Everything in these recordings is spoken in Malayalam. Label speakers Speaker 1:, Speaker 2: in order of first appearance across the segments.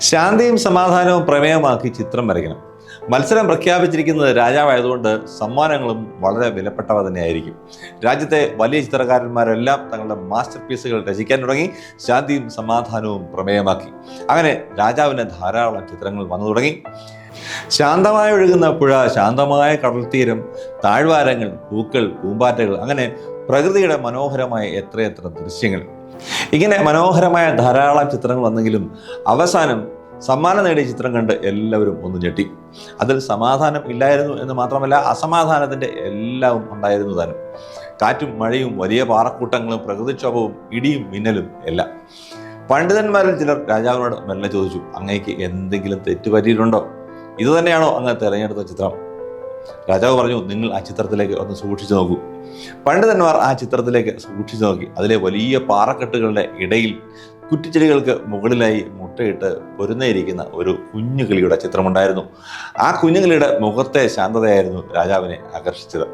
Speaker 1: ശാന്തിയും സമാധാനവും പ്രമേയമാക്കി ചിത്രം വരയ്ക്കണം. മത്സരം പ്രഖ്യാപിച്ചിരിക്കുന്നത് രാജാവായതുകൊണ്ട് സമ്മാനങ്ങളും വളരെ വിലപ്പെട്ടവ തന്നെയായിരിക്കും. രാജ്യത്തെ വലിയ ചിത്രകാരന്മാരെല്ലാം തങ്ങളുടെ മാസ്റ്റർ പീസുകൾ രചിക്കാൻ തുടങ്ങി ശാന്തിയും സമാധാനവും പ്രമേയമാക്കി. അങ്ങനെ രാജാവിന് ധാരാളം ചിത്രങ്ങൾ വന്നു തുടങ്ങി. ശാന്തമായി ഒഴുകുന്ന പുഴ ശാന്തമായ കടൽത്തീരം താഴ്വാരങ്ങൾ പൂക്കൾ പൂമ്പാറ്റകൾ അങ്ങനെ പ്രകൃതിയുടെ മനോഹരമായ എത്രയെത്ര ദൃശ്യങ്ങൾ. ഇങ്ങനെ മനോഹരമായ ധാരാളം ചിത്രങ്ങൾ വന്നെങ്കിലും അവസാനം സമ്മാനം നേടിയ ചിത്രം കണ്ട് എല്ലാവരും ഒന്ന് ഞെട്ടി. അതിൽ സമാധാനം ഇല്ലായിരുന്നു എന്ന് മാത്രമല്ല അസമാധാനത്തിന്റെ എല്ലാം ഉണ്ടായിരുന്നു താനും. കാറ്റും മഴയും വലിയ പാറക്കൂട്ടങ്ങളും പ്രകൃതിക്ഷോഭവും ഇടിയും മിന്നലും എല്ലാം. പണ്ഡിതന്മാരിൽ ചിലർ രാജാവിനോട് മെല്ലെ ചോദിച്ചു അങ്ങേക്ക് എന്തെങ്കിലും തെറ്റ് പറ്റിയിട്ടുണ്ടോ ഇത് തന്നെയാണോ അങ്ങ് തിരഞ്ഞെടുത്ത ചിത്രം? രാജാവ് പറഞ്ഞു നിങ്ങൾ ആ ചിത്രത്തിലേക്ക് ഒന്ന് സൂക്ഷിച്ചു നോക്കൂ. പണ്ഡിതന്മാർ ആ ചിത്രത്തിലേക്ക് സൂക്ഷിച്ചു നോക്കി. അതിലെ വലിയ പാറക്കെട്ടുകളുടെ ഇടയിൽ കുറ്റിച്ചെടികൾക്ക് മുകളിലായി മുട്ടയിട്ട് പൊരുന്നയിരിക്കുന്ന ഒരു കുഞ്ഞു കിളിയുടെ ചിത്രമുണ്ടായിരുന്നു. ആ കുഞ്ഞുകിളിയുടെ മുഖത്തെ ശാന്തതയായിരുന്നു രാജാവിനെ ആകർഷിച്ചത്.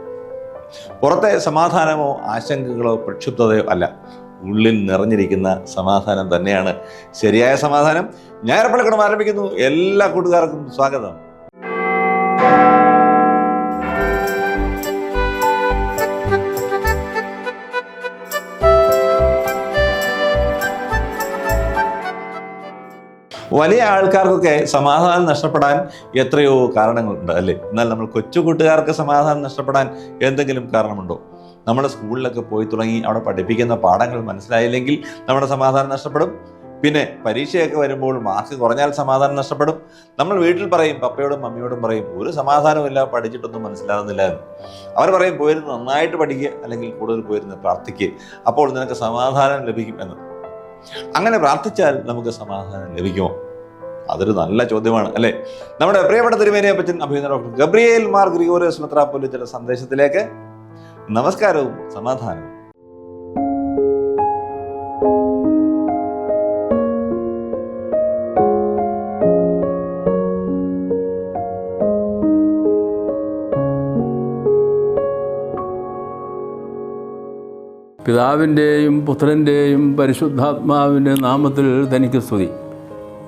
Speaker 1: പുറത്തെ സമാധാനമോ ആശങ്കകളോ പ്രക്ഷുബ്ധതയോ അല്ല. ഉള്ളിൽ നിറഞ്ഞിരിക്കുന്ന സമാധാനം തന്നെയാണ്. ശരിയായ സമാധാനം ഞായറപ്പള്ളിക്കടം ആരംഭിക്കുന്നു. എല്ലാ കൂട്ടുകാർക്കും സ്വാഗതം. വലിയ ആൾക്കാർക്കൊക്കെ സമാധാനം നഷ്ടപ്പെടാൻ എത്രയോ കാരണങ്ങളുണ്ട് അല്ലേ? എന്നാൽ നമ്മൾ കൊച്ചു കൂട്ടുകാർക്ക് സമാധാനം നഷ്ടപ്പെടാൻ എന്തെങ്കിലും കാരണമുണ്ടോ? നമ്മുടെ സ്കൂളിലൊക്കെ പോയി തുടങ്ങി അവിടെ പഠിപ്പിക്കുന്ന പാഠങ്ങൾ മനസ്സിലായില്ലെങ്കിൽ നമ്മുടെ സമാധാനം നഷ്ടപ്പെടും. പിന്നെ പരീക്ഷയൊക്കെ വരുമ്പോൾ മാർക്ക് കുറഞ്ഞാൽ സമാധാനം നഷ്ടപ്പെടും. നമ്മൾ വീട്ടിൽ പറയും പപ്പയോടും മമ്മിയോടും പറയും ഒരു സമാധാനമില്ല പഠിച്ചിട്ടൊന്നും മനസ്സിലാകുന്നില്ല അവർ പറയും പോയിരുന്ന് നന്നായിട്ട് പഠിക്കുക അല്ലെങ്കിൽ കൂടുതൽ പോയിരുന്ന് പ്രാർത്ഥിക്കുക അപ്പോൾ നിനക്ക് സമാധാനം ലഭിക്കും എന്ന്. അങ്ങനെ പ്രാർത്ഥിച്ചാൽ നമുക്ക് സമാധാനം ലഭിക്കുമോ? അതൊരു നല്ല ചോദ്യമാണ് അല്ലേ? നമ്മുടെ പ്രിയപ്പെട്ട തിരുമേനിയെ പറ്റി അഭിനന്ദ ഡോക്ടർ ഗബ്രിയേൽ മാർ ഗ്രിഗോറിയസ് ചില സന്ദേശത്തിലേക്ക് നമസ്കാരവും സമാധാനവും.
Speaker 2: പിതാവിന്റെയും പുത്രന്റെയും പരിശുദ്ധാത്മാവിന്റെ നാമത്തിൽ തനിക്ക് സ്തുതി.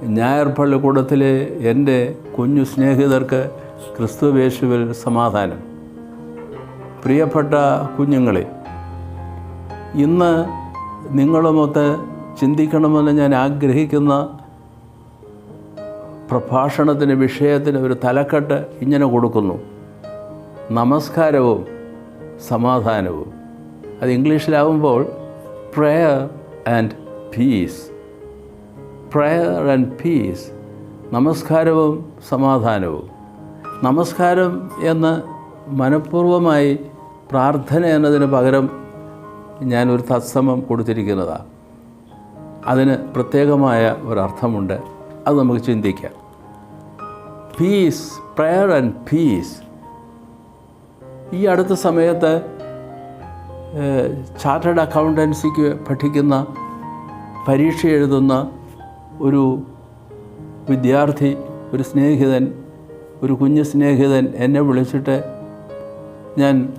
Speaker 2: ഞായർ പള്ളിക്കൂടത്തിലെ എന്റെ കുഞ്ഞു സ്നേഹിതർക്ക് ക്രിസ്തുവേശുവിൽ സമാധാനം. പ്രിയപ്പെട്ട കുഞ്ഞുങ്ങളെ ഇന്ന് നിങ്ങളുമൊത്ത് ചിന്തിക്കണമെന്ന് ഞാൻ ആഗ്രഹിക്കുന്ന പ്രഭാഷണത്തിന് വിഷയത്തിന് ഒരു തലക്കെട്ട് ഇങ്ങനെ കൊടുക്കുന്നു. നമസ്കാരവും സമാധാനവും. അത് ഇംഗ്ലീഷിലാവുമ്പോൾ prayer and peace prayer and peace നമസ്കാരവും സമാധാനവും. നമസ്കാരം എന്ന് മനഃപൂർവമായി പ്രാർത്ഥന എന്നതിന് പകരം ഞാനൊരു തത്സമം കൊടുത്തിരിക്കുന്നതാണ് അതിന് പ്രത്യേകമായ ഒരർത്ഥമുണ്ട്. അത് നമുക്ക് ചിന്തിക്കാം. പീസ് പ്രയർ ആൻഡ് പീസ് ഈ അടുത്ത സമയത്ത് ചാർട്ടേഡ് അക്കൗണ്ടൻസിക്ക് പഠിക്കുന്ന പരീക്ഷ എഴുതുന്ന ഒരു വിദ്യാർത്ഥി ഒരു സ്നേഹിതൻ ഒരു കുഞ്ഞു സ്നേഹിതൻ എന്നെ വിളിച്ചിട്ട് ഞാൻ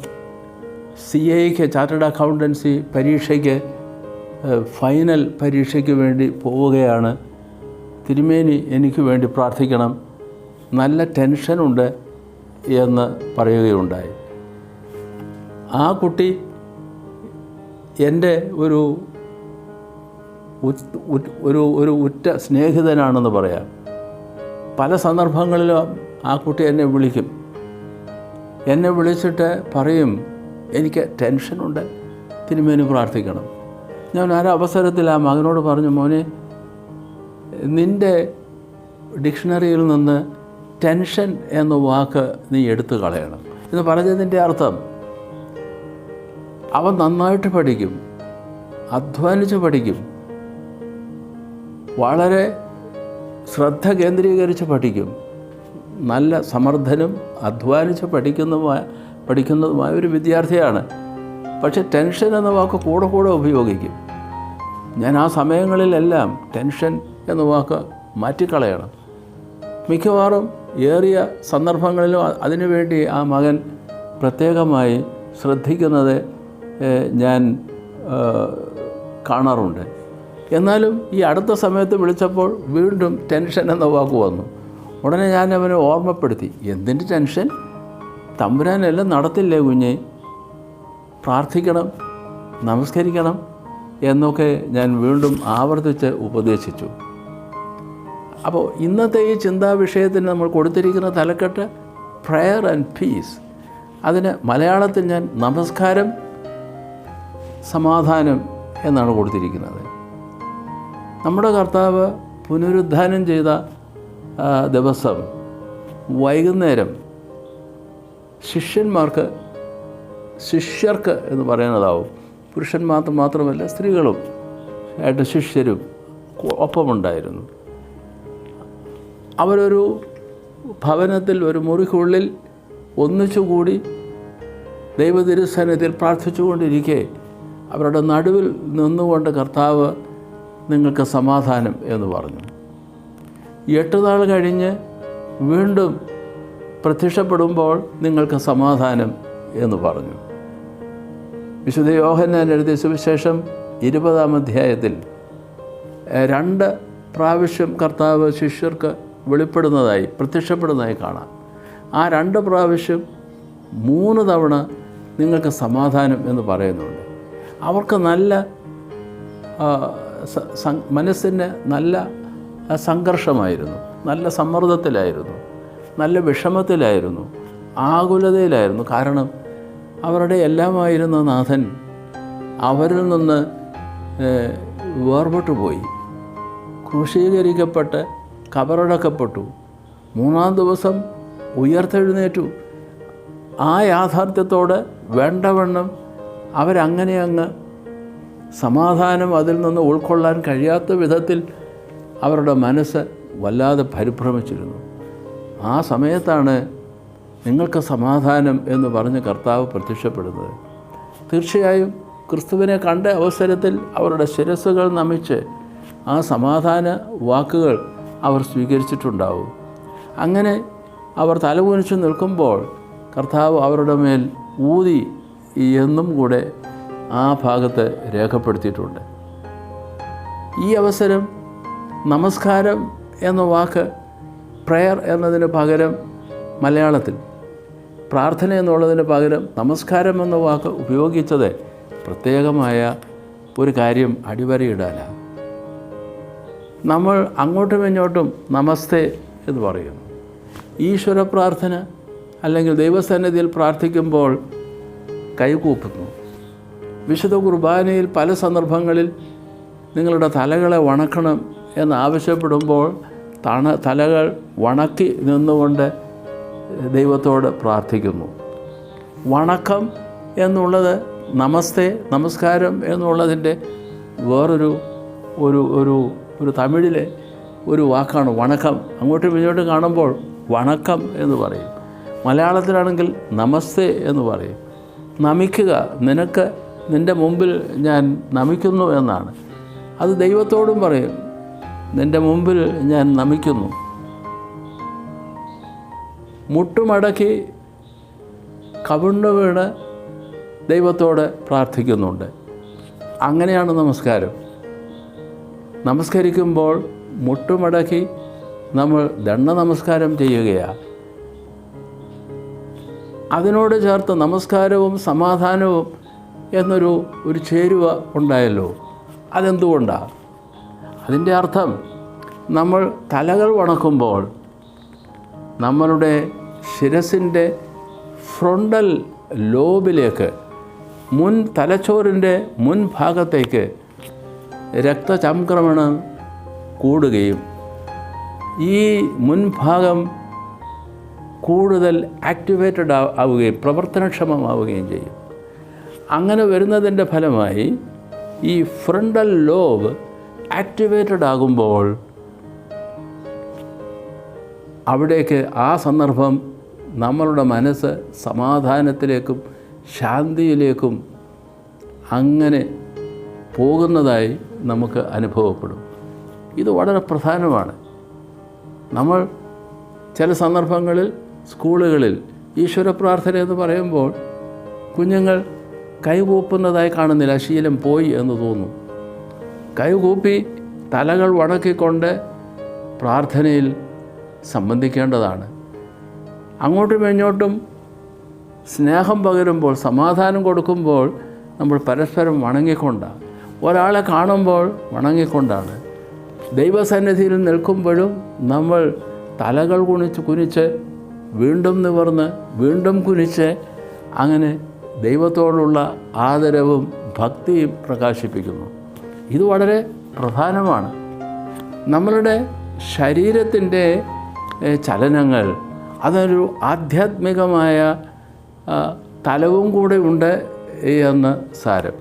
Speaker 2: സി എക്ക് ചാർട്ടേഡ് അക്കൗണ്ടൻസി പരീക്ഷയ്ക്ക് ഫൈനൽ പരീക്ഷയ്ക്ക് വേണ്ടി പോവുകയാണ്. തിരുമേനി എനിക്ക് വേണ്ടി പ്രാർത്ഥിക്കണം. നല്ല ടെൻഷനുണ്ട് എന്ന് പറയുകയുണ്ടായി. ആ കുട്ടി എന്റെ ഒരു ഒരു ഒരു ഉറ്റ സ്നേഹിതനാണെന്ന് പറയാം. പല സന്ദർഭങ്ങളിലും ആ കുട്ടി എന്നെ വിളിക്കും. എന്നെ വിളിച്ചിട്ട് പറയും എനിക്ക് ടെൻഷനുണ്ട് തിരുമേനി പ്രാർത്ഥിക്കണം. ഞാൻ ആ അവസരത്തിൽ ആ മകനോട് പറഞ്ഞു മോനെ നിന്റെ ഡിക്ഷണറിയിൽ നിന്ന് ടെൻഷൻ എന്ന വാക്ക് നീ എടുത്തു കളയണം. എന്ന് പറഞ്ഞതിന്റെ അർത്ഥം അവൻ നന്നായിട്ട് പഠിക്കും അധ്വാനിച്ച് പഠിക്കും വളരെ ശ്രദ്ധ കേന്ദ്രീകരിച്ച് പഠിക്കും. നല്ല സമർത്ഥനും അധ്വാനിച്ച് പഠിക്കുന്നതുമായ പഠിക്കുന്നതുമായ ഒരു വിദ്യാർത്ഥിയാണ്. പക്ഷെ ടെൻഷൻ എന്ന വാക്ക് കൂടെ കൂടെ ഉപയോഗിക്കും. ഞാൻ ആ സമയങ്ങളിലെല്ലാം ടെൻഷൻ എന്ന വാക്ക് മാറ്റിക്കളയണം. മിക്കവാറും ഏറിയ സന്ദർഭങ്ങളിലും അതിനുവേണ്ടി ആ മകൻ പ്രത്യേകമായി ശ്രദ്ധിക്കുന്നത് ഞാൻ കാണാറുണ്ട്. എന്നാലും ഈ അടുത്ത സമയത്ത് വിളിച്ചപ്പോൾ വീണ്ടും ടെൻഷൻ എന്ന വാക്ക് വന്നു. ഉടനെ ഞാൻ അവനെ ഓർമ്മപ്പെടുത്തി. എന്തിന്റെ ടെൻഷൻ? തമ്പുരാനെല്ലാം നടത്തില്ലേ കുഞ്ഞെ? പ്രാർത്ഥിക്കണം നമസ്കരിക്കണം എന്നൊക്കെ ഞാൻ വീണ്ടും ആവർത്തിച്ച് ഉപദേശിച്ചു. അപ്പോൾ ഇന്നത്തെ ഈ ചിന്താ വിഷയത്തിന് നമ്മൾ കൊടുത്തിരിക്കുന്ന തലക്കെട്ട് പ്രയർ ആൻഡ് പീസ് അതിന് മലയാളത്തിൽ ഞാൻ നമസ്കാരം സമാധാനം എന്നാണ് കൊടുത്തിരിക്കുന്നത്. നമ്മുടെ കർത്താവ് പുനരുദ്ധാനം ചെയ്ത ദിവസം വൈകുന്നേരം ശിഷ്യന്മാർക്ക് ശിഷ്യർക്ക് എന്ന് പറയുന്നതാവും. പുരുഷന്മാർ മാത്രമല്ല സ്ത്രീകളും ആയിട്ട് ശിഷ്യരും ഒപ്പമുണ്ടായിരുന്നു. അവരൊരു ഭവനത്തിൽ ഒരു മുറിക്കുള്ളിൽ ഒന്നിച്ചുകൂടി ദൈവതിരുസന്നിധിയിൽ പ്രാർത്ഥിച്ചുകൊണ്ടിരിക്കെ അവരുടെ നടുവിൽ നിന്നുകൊണ്ട് കർത്താവ് നിങ്ങൾക്ക് സമാധാനം എന്ന് പറഞ്ഞു. എട്ട് നാൾ കഴിഞ്ഞ് വീണ്ടും പ്രത്യക്ഷപ്പെടുമ്പോൾ നിങ്ങൾക്ക് സമാധാനം എന്ന് പറഞ്ഞു. വിശുദ്ധ യോഹന്നാൻ എഴുതിയ സുവിശേഷം ഇരുപതാം അധ്യായത്തിൽ രണ്ട് പ്രാവശ്യം കർത്താവ് ശിഷ്യർക്ക് വെളിപ്പെടുന്നതായി പ്രത്യക്ഷപ്പെടുന്നതായി കാണാം. ആ രണ്ട് പ്രാവശ്യം മൂന്ന് തവണ നിങ്ങൾക്ക് സമാധാനം എന്ന് പറയുന്നുണ്ട്. അവർക്ക് നല്ല മനസ്സിന് നല്ല സംഘർഷമായിരുന്നു. നല്ല സമ്മർദ്ദത്തിലായിരുന്നു. നല്ല വിഷമത്തിലായിരുന്നു. ആകുലതയിലായിരുന്നു. കാരണം അവരുടെ എല്ലാമായിരുന്ന നാഥൻ അവരിൽ നിന്ന് വേർപെട്ടു പോയി. ക്രൂശീകരിക്കപ്പെട്ട് കബറടക്കപ്പെട്ടു. മൂന്നാം ദിവസം ഉയർത്തെഴുന്നേറ്റു. ആ യാഥാർത്ഥ്യത്തോട് വേണ്ടവണ്ണം അവരങ്ങനെ അങ്ങ് സമാധാനം അതിൽ നിന്ന് ഉൾക്കൊള്ളാൻ കഴിയാത്ത വിധത്തിൽ അവരുടെ മനസ്സ് വല്ലാതെ പരിഭ്രമിച്ചിരുന്നു. ആ സമയത്താണ് നിങ്ങൾക്ക് സമാധാനം എന്ന് പറഞ്ഞ് കർത്താവ് പ്രത്യക്ഷപ്പെടുന്നത്. തീർച്ചയായും ക്രിസ്തുവിനെ കണ്ട അവസരത്തിൽ അവരുടെ ശിരസ്സുകൾ നമിച്ച് ആ സമാധാന വാക്കുകൾ അവർ സ്വീകരിച്ചിട്ടുണ്ടാവും. അങ്ങനെ അവർ തലകുനിച്ച് നിൽക്കുമ്പോൾ കർത്താവ് അവരുടെ മേൽ ഊതി എന്നും കൂടെ ആ ഭാഗത്ത് രേഖപ്പെടുത്തിയിട്ടുണ്ട്. ഈ അവസരം നമസ്കാരം എന്ന വാക്ക് പ്രയർ എന്നതിന് പകരം മലയാളത്തിൽ. പ്രാർത്ഥന എന്നുള്ളതിന് പകരം നമസ്കാരം എന്ന വാക്ക് ഉപയോഗിച്ചത് പ്രത്യേകമായ ഒരു കാര്യം അടിവരയിടാനാണ് നമ്മൾ അങ്ങോട്ടും ഇങ്ങോട്ടും നമസ്തേ എന്ന് പറയുന്നു. ഈശ്വര പ്രാർത്ഥന അല്ലെങ്കിൽ ദൈവസന്നിധിയിൽ പ്രാർത്ഥിക്കുമ്പോൾ കൈകൂപ്പുന്നു വിശുദ്ധ കുർബാനയിൽ പല സന്ദർഭങ്ങളിൽ നിങ്ങളുടെ തലകളെ വണക്കണം എന്ന് ആവശ്യപ്പെടുമ്പോൾ തണ തലകൾ വണക്കി നിന്നുകൊണ്ട് ദൈവത്തോട് പ്രാർത്ഥിക്കുന്നു. വണക്കം എന്നുള്ളത് നമസ്തേ നമസ്കാരം എന്നുള്ളതിന്റെ വേറൊരു ഒരു ഒരു ഒരു തമിഴിലെ ഒരു വാക്കാണ് വണക്കം. അങ്ങോട്ടും ഇങ്ങോട്ടും കാണുമ്പോൾ വണക്കം എന്ന് പറയും. മലയാളത്തിലാണെങ്കിൽ നമസ്തേ എന്ന് പറയും. നമിക്കുക നിനക്ക് നിന്റെ മുമ്പിൽ ഞാൻ നമിക്കുന്നു എന്നാണ്. അത് ദൈവത്തോടും പറയും. നിന്റെ മുമ്പിൽ ഞാൻ നമിക്കുന്നു. മുട്ടുമടക്കി കവിണ്ണു വീണ് ദൈവത്തോട് പ്രാർത്ഥിക്കുന്നുണ്ട്. അങ്ങനെയാണ് നമസ്കാരം. നമസ്കരിക്കുമ്പോൾ മുട്ടുമടക്കി നമ്മൾ ദണ്ഡ നമസ്കാരം ചെയ്യുകയാണ്. അതിനോട് ചേർത്ത് നമസ്കാരവും സമാധാനവും എന്നൊരു ഒരു ചേരുവ ഉണ്ടായല്ലോ. അതെന്തുകൊണ്ടാണ് അതിന്റെ അർത്ഥം നമ്മൾ തലകൾ വണക്കുമ്പോൾ നമ്മളുടെ ശിരസിന്റെ ഫ്രണ്ടൽ ലോബിലേക്ക് മുൻ തലച്ചോറിന്റെ മുൻഭാഗത്തേക്ക് രക്തചംക്രമണം കൂടുകയും ഈ മുൻഭാഗം കൂടുതൽ ആക്ടിവേറ്റഡ് ആവുകയും പ്രവർത്തനക്ഷമമാവുകയും ചെയ്യും. അങ്ങനെ വരുന്നതിന്റെ ഫലമായി ഈ ഫ്രണ്ടൽ ലോബ് ആക്ടിവേറ്റഡ് ആകുമ്പോൾ അവിടേക്ക് ആ സന്ദർഭം നമ്മളുടെ മനസ്സ് സമാധാനത്തിലേക്കും ശാന്തിയിലേക്കും അങ്ങനെ പോകുന്നതായി നമുക്ക് അനുഭവപ്പെടും. ഇത് വളരെ പ്രധാനമാണ്. നമ്മൾ ചില സന്ദർഭങ്ങളിൽ സ്കൂളുകളിൽ ഈശ്വര പ്രാർത്ഥന എന്ന് പറയുമ്പോൾ കുഞ്ഞുങ്ങൾ കൈകൂപ്പുന്നതായി കാണുന്നില്ല ശീലം പോയി എന്ന് തോന്നുന്നു കൈകൂപ്പി തലകൾ വണക്കിക്കൊണ്ട് പ്രാർത്ഥനയിൽ സംബന്ധിക്കേണ്ടതാണ്. അങ്ങോട്ടും ഇങ്ങോട്ടും സ്നേഹം പകരുമ്പോൾ സമാധാനം കൊടുക്കുമ്പോൾ നമ്മൾ പരസ്പരം വണങ്ങിക്കൊണ്ടാണ് ഒരാളെ കാണുമ്പോൾ വണങ്ങിക്കൊണ്ടാണ്. ദൈവസന്നിധിയിൽ നിൽക്കുമ്പോഴും നമ്മൾ തലകൾ കുനിച്ച് കുനിച്ച് വീണ്ടും നിവർന്ന് വീണ്ടും കുനിച്ച് അങ്ങനെ ദൈവത്തോടുള്ള ആദരവും ഭക്തിയും പ്രകാശിപ്പിക്കുന്നു. ഇത് വളരെ പ്രധാനമാണ്. നമ്മളുടെ ശരീരത്തിന്റെ ചലനങ്ങൾ അതൊരു ആധ്യാത്മികമായ തലവും കൂടെ ഉണ്ട് എന്ന് സാരം.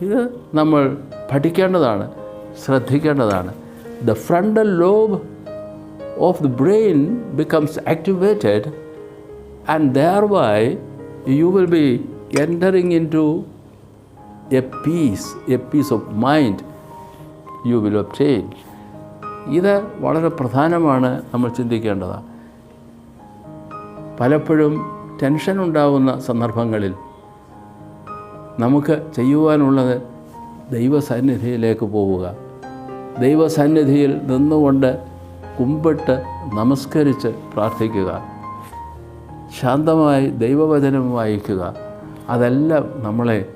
Speaker 2: ഇത് നമ്മൾ പഠിക്കേണ്ടതാണ് ശ്രദ്ധിക്കേണ്ടതാണ്. The frontal lobe of the brain becomes activated and thereby you will be entering into a peace a peace of mind you will obtain ഇത് വളരെ പ്രധാനമാണ് നമ്മൾ ചിന്തിക്കേണ്ടത്. പലപ്പോഴും ടെൻഷൻ ഉണ്ടാകുന്ന സന്ദർഭങ്ങളിൽ നമുക്ക് ചെയ്യുവാനുള്ളത് ദൈവസന്നിധിയിലേക്ക് പോവുക. ദൈവസന്നിധിയിൽ നിന്നുകൊണ്ട് കുമ്പിട്ട് നമസ്കരിച്ച് പ്രാർത്ഥിക്കുക. ശാന്തമായി ദൈവവചനം വായിക്കുക. അതെല്ലാം നമ്മളെ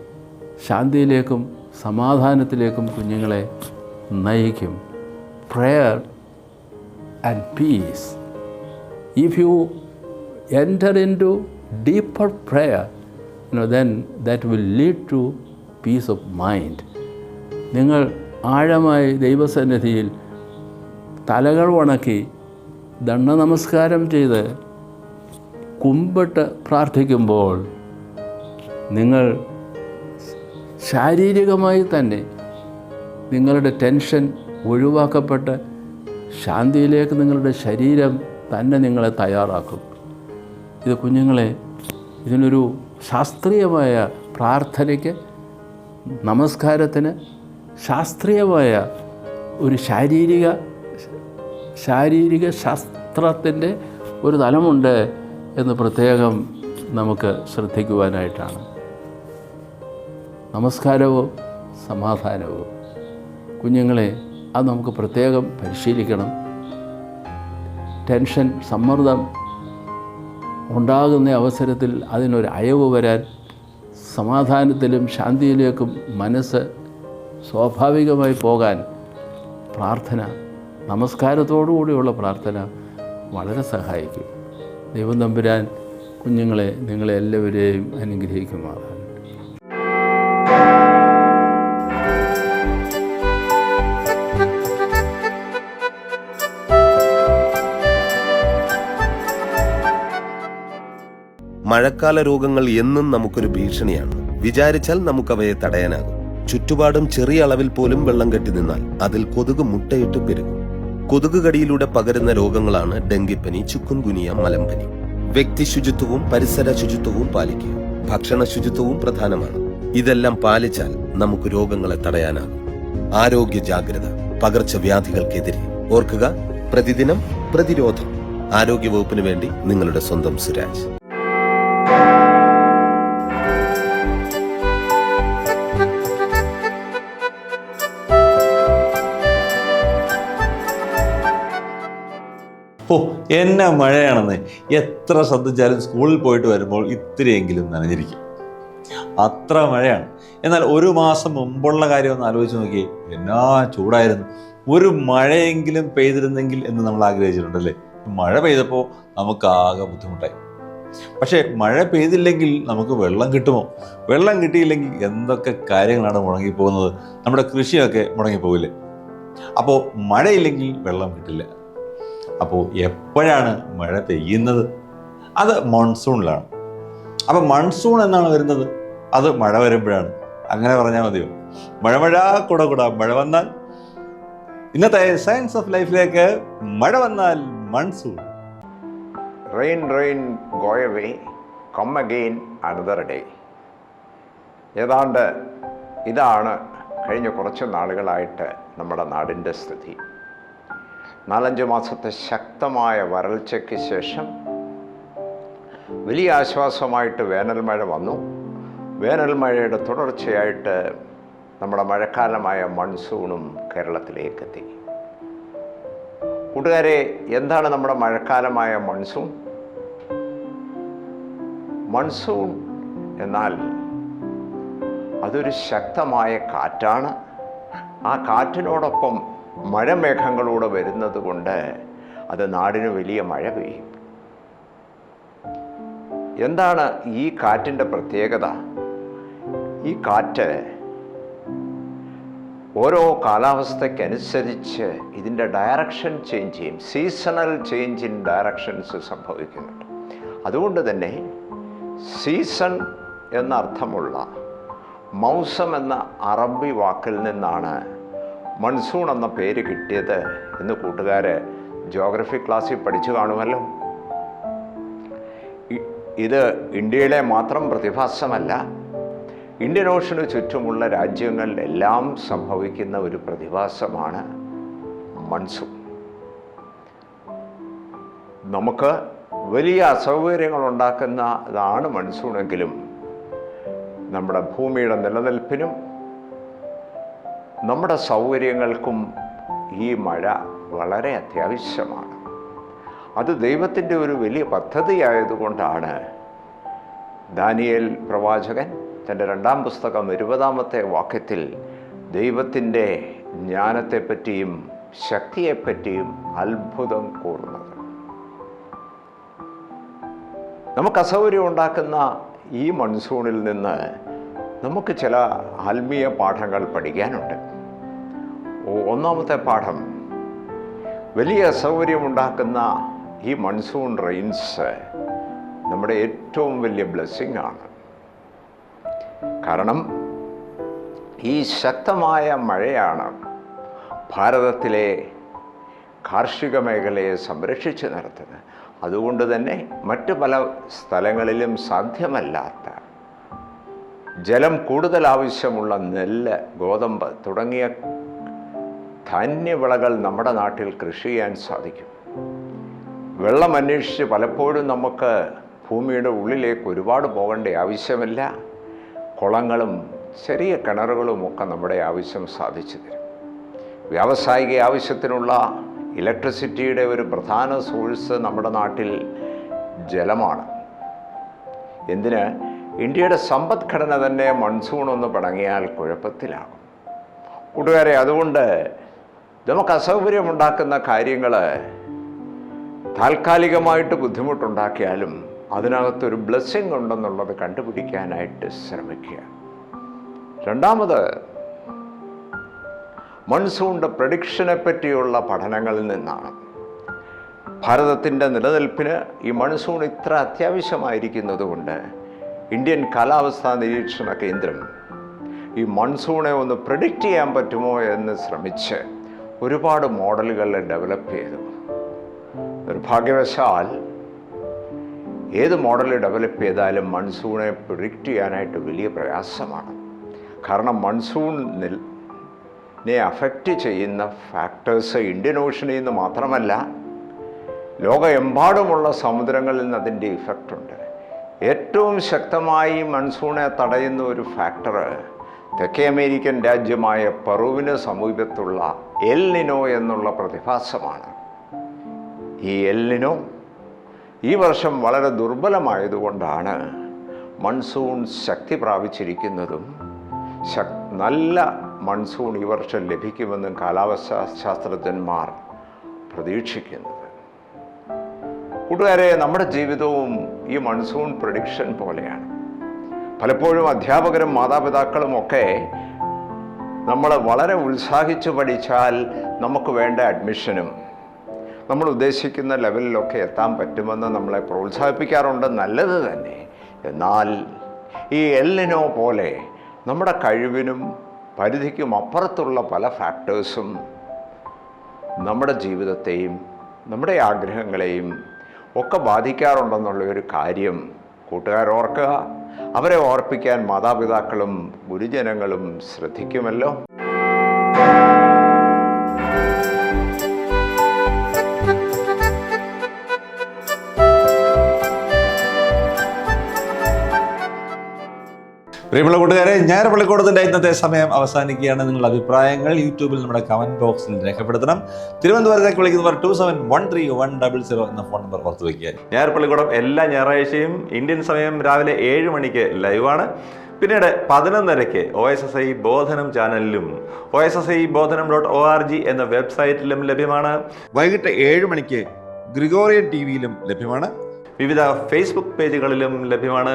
Speaker 2: ശാന്തിയിലേക്കും സമാധാനത്തിലേക്കും കുഞ്ഞുങ്ങളെ നയിക്കും. Prayer and peace if you enter into deeper prayer you know then that will lead to peace of mind നിങ്ങൾ ആഴമായി ദൈവസന്നിധിയിൽ തലകൾ ഉണക്കി ദണ്ഡ നമസ്കാരം ചെയ്ത് കുമ്പിട്ട് പ്രാർത്ഥിക്കുമ്പോൾ നിങ്ങൾ ശാരീരികമായി തന്നെ നിങ്ങളുടെ ടെൻഷൻ ഒഴിവാക്കപ്പെട്ട് ശാന്തിയിലേക്ക് നിങ്ങളുടെ ശരീരം തന്നെ നിങ്ങളെ തയ്യാറാക്കും. ഇത് കുഞ്ഞുങ്ങളെ ഇതിനൊരു ശാസ്ത്രീയമായ പ്രാർത്ഥനയ്ക്ക് നമസ്കാരത്തിന് ശാസ്ത്രീയമായ ഒരു ശാരീരിക ശാരീരിക ശാസ്ത്രത്തിന്റെ ഒരു തലമുണ്ട് എന്ന് പ്രത്യേകം നമുക്ക് ശ്രദ്ധിക്കുവാനായിട്ടാണ്. നമസ്കാരവും സമാധാനവും. കുഞ്ഞുങ്ങളെ അത് നമുക്ക് പ്രത്യേകം പരിശീലിക്കണം. ടെൻഷൻ സമ്മർദ്ദം ഉണ്ടാകുന്ന അവസരത്തിൽ അതിനൊരു അയവ് വരാൻ സമാധാനത്തിലും ശാന്തിയിലേക്കും മനസ്സ് സ്വാഭാവികമായി പോകാൻ പ്രാർത്ഥന നമസ്കാരത്തോടുകൂടിയുള്ള പ്രാർത്ഥന വളരെ സഹായിക്കും. ദൈവം തമ്പുരാൻ കുഞ്ഞുങ്ങളെ നിങ്ങളെ എല്ലാവരെയും അനുഗ്രഹിക്കുമാറാണ്
Speaker 3: മഴക്കാല രോഗങ്ങൾ എന്നും നമുക്കൊരു ഭീഷണിയാണ്. വിചാരിച്ചാൽ നമുക്കവയെ തടയാനാകും. ചുറ്റുപാടും ചെറിയ അളവിൽ പോലും വെള്ളം കെട്ടി നിന്നാൽ അതിൽ കൊതുക് മുട്ടയിട്ട് പെരുകും. കൊതുക് കടിയിലൂടെ പകരുന്ന രോഗങ്ങളാണ് ഡെങ്കിപ്പനി ചുക്കുൻകുനിയ മലമ്പനി. വ്യക്തി ശുചിത്വവും പരിസര ശുചിത്വവും പാലിക്കുക. ഭക്ഷണ ശുചിത്വവും പ്രധാനമാണ്. ഇതെല്ലാം പാലിച്ചാൽ നമുക്ക് രോഗങ്ങളെ തടയാനാകും. ആരോഗ്യ ജാഗ്രത പകർച്ചവ്യാധികൾക്കെതിരെ. ഓർക്കുക പ്രതിദിനം പ്രതിരോധം. ആരോഗ്യവകുപ്പിന് വേണ്ടി നിങ്ങളുടെ സ്വന്തം സുരാജ്.
Speaker 1: എന്നാ മഴയാണെന്ന്. എത്ര ശ്രദ്ധിച്ചാലും സ്കൂളിൽ പോയിട്ട് വരുമ്പോൾ ഇത്രയെങ്കിലും നനഞ്ഞിരിക്കും. അത്ര മഴയാണ്. എന്നാൽ ഒരു മാസം മുമ്പുള്ള കാര്യം ഒന്ന് ആലോചിച്ച് നോക്കിയേ. എന്നാ ചൂടായിരുന്നു. ഒരു മഴയെങ്കിലും പെയ്തിരുന്നെങ്കിൽ എന്ന് നമ്മൾ ആഗ്രഹിച്ചിട്ടുണ്ടല്ലേ മഴ പെയ്തപ്പോൾ നമുക്ക് ആകെ ബുദ്ധിമുട്ടായി. പക്ഷേ മഴ പെയ്തില്ലെങ്കിൽ നമുക്ക് വെള്ളം കിട്ടുമോ? വെള്ളം കിട്ടിയില്ലെങ്കിൽ എന്തൊക്കെ കാര്യങ്ങളാണ് മുടങ്ങിപ്പോകുന്നത്? നമ്മുടെ കൃഷിയൊക്കെ മുടങ്ങിപ്പോകില്ലേ? അപ്പോൾ മഴയില്ലെങ്കിൽ വെള്ളം കിട്ടില്ല. അപ്പോൾ എപ്പോഴാണ് മഴ പെയ്യുന്നത്? അത് മൺസൂണിലാണ് അപ്പോൾ മൺസൂൺ എന്നാണ് വരുന്നത്? അത് മഴ വരുമ്പോഴാണ്. അങ്ങനെ പറഞ്ഞാൽ മതിയോ? മഴ മഴ കുട കുട മഴ വന്നാൽ. ഇന്നത്തെ സയൻസ് ഓഫ് ലൈഫിലേക്ക് മഴ വന്നാൽ monsoon
Speaker 4: rain rain go away come again another day. ഏതാണ്ട് ഇതാണ് കഴിഞ്ഞ കുറച്ച് നാളുകളായിട്ട് നമ്മുടെ നാടിന്റെ സ്ഥിതി. നാലഞ്ച് മാസത്തെ ശക്തമായ വരൾച്ചയ്ക്ക് ശേഷം വലിയ ആശ്വാസമായിട്ട് വേനൽ മഴ വന്നു. വേനൽ മഴയുടെ തുടർച്ചയായിട്ട് നമ്മുടെ മഴക്കാലമായ മൺസൂണും കേരളത്തിലേക്ക് എത്തി കൂട്ടുകാരെ എന്താണ് നമ്മുടെ മഴക്കാലമായ മൺസൂൺ? മൺസൂൺ എന്നാൽ അതൊരു ശക്തമായ കാറ്റാണ്. ആ കാറ്റിനോടൊപ്പം മഴമേഘങ്ങളൂടെ വരുന്നത് കൊണ്ട് അത് നാടിന് വലിയ മഴ പെയ്യും. എന്താണ് ഈ കാറ്റിന്റെ പ്രത്യേകത? ഈ കാറ്റ് ഓരോ കാലാവസ്ഥയ്ക്കനുസരിച്ച് ഇതിന്റെ ഡയറക്ഷൻ ചേഞ്ച് ചെയ്യും. സീസണൽ ചേഞ്ച് ഇൻ ഡയറക്ഷൻസ് സംഭവിക്കുന്നുണ്ട്. അതുകൊണ്ട് തന്നെ സീസൺ എന്നർത്ഥമുള്ള മൗസം എന്ന അറബി വാക്കിൽ നിന്നാണ് മൺസൂൺ എന്ന പേര് കിട്ടിയത് എന്ന് കൂട്ടുകാർ ജോഗ്രഫി ക്ലാസ്സിൽ പഠിച്ചു കാണുമല്ലോ. ഇത് ഇന്ത്യയിലെ മാത്രം പ്രതിഭാസമല്ല ഇന്ത്യൻ ഓഷന് ചുറ്റുമുള്ള രാജ്യങ്ങളിലെല്ലാം സംഭവിക്കുന്ന ഒരു പ്രതിഭാസമാണ് മൺസൂൺ. നമുക്ക് വലിയ അസൗകര്യങ്ങൾ ഉണ്ടാക്കുന്നതാണ് മൺസൂണെങ്കിലും നമ്മുടെ ഭൂമിയുടെ നിലനിൽപ്പിനും നമ്മുടെ സൗകര്യങ്ങൾക്കും ഈ മഴ വളരെ അത്യാവശ്യമാണ്. അത് ദൈവത്തിന്റെ ഒരു വലിയ പദ്ധതിയായതുകൊണ്ടാണ് ദാനിയേൽ പ്രവാചകൻ തന്റെ രണ്ടാം പുസ്തകം ഇരുപതാമത്തെ വാക്യത്തിൽ ദൈവത്തിന്റെ ജ്ഞാനത്തെപ്പറ്റിയും ശക്തിയെപ്പറ്റിയും അത്ഭുതം കൂർന്നത് നമുക്ക് അസൗകര്യം ഉണ്ടാക്കുന്ന ഈ മൺസൂണിൽ നിന്ന് നമുക്ക് ചില ആത്മീയ പാഠങ്ങൾ പഠിക്കാനുണ്ട്. ഒന്നാമത്തെ പാഠം. വലിയ അസൗകര്യമുണ്ടാക്കുന്ന ഈ മൺസൂൺ റെയിൻസ് നമ്മുടെ ഏറ്റവും വലിയ ബ്ലെസ്സിങ് ആണ്. കാരണം ഈ ശക്തമായ മഴയാണ് ഭാരതത്തിലെ കാർഷിക മേഖലയെ സംരക്ഷിച്ചു നിർത്തുന്നത് അതുകൊണ്ട് തന്നെ മറ്റു പല സ്ഥലങ്ങളിലും സാധ്യമല്ലാത്ത ജലം കൂടുതൽ ആവശ്യമുള്ള നെല്ല് ഗോതമ്പ് തുടങ്ങിയ ധാന്യവിളകൾ നമ്മുടെ നാട്ടിൽ കൃഷി ചെയ്യാൻ സാധിക്കും. വെള്ളം അന്വേഷിച്ച് പലപ്പോഴും നമുക്ക് ഭൂമിയുടെ ഉള്ളിലേക്ക് ഒരുപാട് പോകേണ്ട ആവശ്യമില്ല. കുളങ്ങളും ചെറിയ കിണറുകളും ഒക്കെ നമ്മുടെ ആവശ്യം സാധിച്ചു തരും. വ്യാവസായിക ആവശ്യത്തിനുള്ള ഇലക്ട്രിസിറ്റിയുടെ ഒരു പ്രധാന സോഴ്സ് നമ്മുടെ നാട്ടിൽ ജലമാണ്. എന്തിന്? ഇന്ത്യയുടെ സമ്പദ്ഘടന തന്നെ മൺസൂൺ ഒന്ന് പടങ്ങിയാൽ കുഴപ്പത്തിലാകും. കൂട്ടുകാരെ അതുകൊണ്ട് നമുക്ക് അസൗകര്യമുണ്ടാക്കുന്ന കാര്യങ്ങൾ താൽക്കാലികമായിട്ട് ബുദ്ധിമുട്ടുണ്ടാക്കിയാലും അതിനകത്തൊരു ബ്ലെസ്സിങ് ഉണ്ടെന്നുള്ളത് കണ്ടുപിടിക്കാനായിട്ട് ശ്രമിക്കുക. രണ്ടാമത് മൺസൂണിന്റെ പ്രഡിക്ഷനെ പറ്റിയുള്ള പഠനങ്ങളിൽ നിന്നാണ്. ഭാരതത്തിന്റെ നിലനിൽപ്പിന് ഈ മൺസൂൺ ഇത്ര അത്യാവശ്യമായിരിക്കുന്നത് കൊണ്ട് ഇന്ത്യൻ കാലാവസ്ഥാ നിരീക്ഷണ കേന്ദ്രം ഈ മൺസൂണെ ഒന്ന് പ്രഡിക്റ്റ് ചെയ്യാൻ പറ്റുമോ എന്ന് ശ്രമിച്ച് ഒരുപാട് മോഡലുകൾ ഡെവലപ്പ് ചെയ്തു. നിർഭാഗ്യവശാൽ ഏത് മോഡൽ ഡെവലപ്പ് ചെയ്താലും മൺസൂണെ പ്രിഡിക്റ്റ് ചെയ്യാനായിട്ട് വലിയ പ്രയാസമാണ്. കാരണം മൺസൂൺ നിൽ നെ അഫക്റ്റ് ചെയ്യുന്ന ഫാക്ടേഴ്സ് ഇന്ത്യൻ ഓഷനിൽ നിന്ന് മാത്രമല്ല ലോകമെമ്പാടുമുള്ള സമുദ്രങ്ങളിൽ നിന്ന് അതിന്റെ ഇഫക്റ്റ് ഉണ്ട്. ഏറ്റവും ശക്തമായി മൺസൂണെ തടയുന്ന ഒരു ഫാക്ടർ തെക്കേ അമേരിക്കൻ രാജ്യമായ പെറുവിന് സമീപത്തുള്ള എൽനിനോ എന്നുള്ള പ്രതിഭാസമാണ്. ഈ എല്ലിനോ ഈ വർഷം വളരെ ദുർബലമായതുകൊണ്ടാണ് മൺസൂൺ ശക്തി പ്രാപിച്ചിരിക്കുന്നതും നല്ല മൺസൂൺ ഈ വർഷം ലഭിക്കുമെന്നും കാലാവസ്ഥാ ശാസ്ത്രജ്ഞന്മാർ പ്രതീക്ഷിക്കുന്നത്. കൂട്ടുകാരെ നമ്മുടെ ജീവിതവും ഈ മൺസൂൺ പ്രഡിക്ഷൻ പോലെയാണ്. പലപ്പോഴും അധ്യാപകരും മാതാപിതാക്കളും ഒക്കെ നമ്മൾ വളരെ ഉത്സാഹിച്ച് പഠിച്ചാൽ നമുക്ക് വേണ്ട അഡ്മിഷനും നമ്മൾ ഉദ്ദേശിക്കുന്ന ലെവലിലൊക്കെ എത്താൻ പറ്റുമെന്ന് നമ്മളെ പ്രോത്സാഹിപ്പിക്കാറുണ്ട്. നല്ലത് തന്നെ. എന്നാൽ ഈ എല്ലിനോ പോലെ നമ്മുടെ കഴിവിനും പരിധിക്കും അപ്പുറത്തുള്ള പല ഫാക്ടേഴ്സും നമ്മുടെ ജീവിതത്തെയും നമ്മുടെ ആഗ്രഹങ്ങളെയും ഒക്കെ ബാധിക്കാറുണ്ടെന്നുള്ള ഒരു കാര്യം കൂട്ടുകാർ ഓർക്കുക അവരെ ഓർപ്പിക്കാൻ മാതാപിതാക്കളും ഗുരുജനങ്ങളും ശ്രദ്ധിക്കുമല്ലോ.
Speaker 1: പ്രിയമുള്ള കൂട്ടുകാരെ ഞാൻ പള്ളിക്കൂടത്തിന്റെ ഇന്നത്തെ സമയം അവസാനിക്കുകയാണ്. നിങ്ങളുടെ അഭിപ്രായങ്ങൾ യൂട്യൂബിൽ നമ്മുടെ കമന്റ് ബോക്സിൽ രേഖപ്പെടുത്തണം. തിരുവനന്തപുരത്തേക്ക് വിളിക്കുന്നവർ two seven one three one double zero എന്ന ഫോൺ നമ്പർ പുറത്ത് വയ്ക്കുക. ഞാൻ പള്ളിക്കൂടം എല്ലാ ഞായറാഴ്ചയും ഇന്ത്യൻ സമയം രാവിലെ ഏഴ് മണിക്ക് ലൈവാണ് പിന്നീട് പതിനൊന്നരയ്ക്ക് O S S I Bodhanam ചാനലിലും O S S I Bodhanam dot O R G എന്ന വെബ്സൈറ്റിലും ലഭ്യമാണ്. വൈകിട്ട് ഏഴ് മണിക്ക് ഗ്രിഗോറിയൻ ടി വിയിലും ലഭ്യമാണ്. വിവിധ ഫേസ്ബുക്ക് പേജുകളിലും ലഭ്യമാണ്.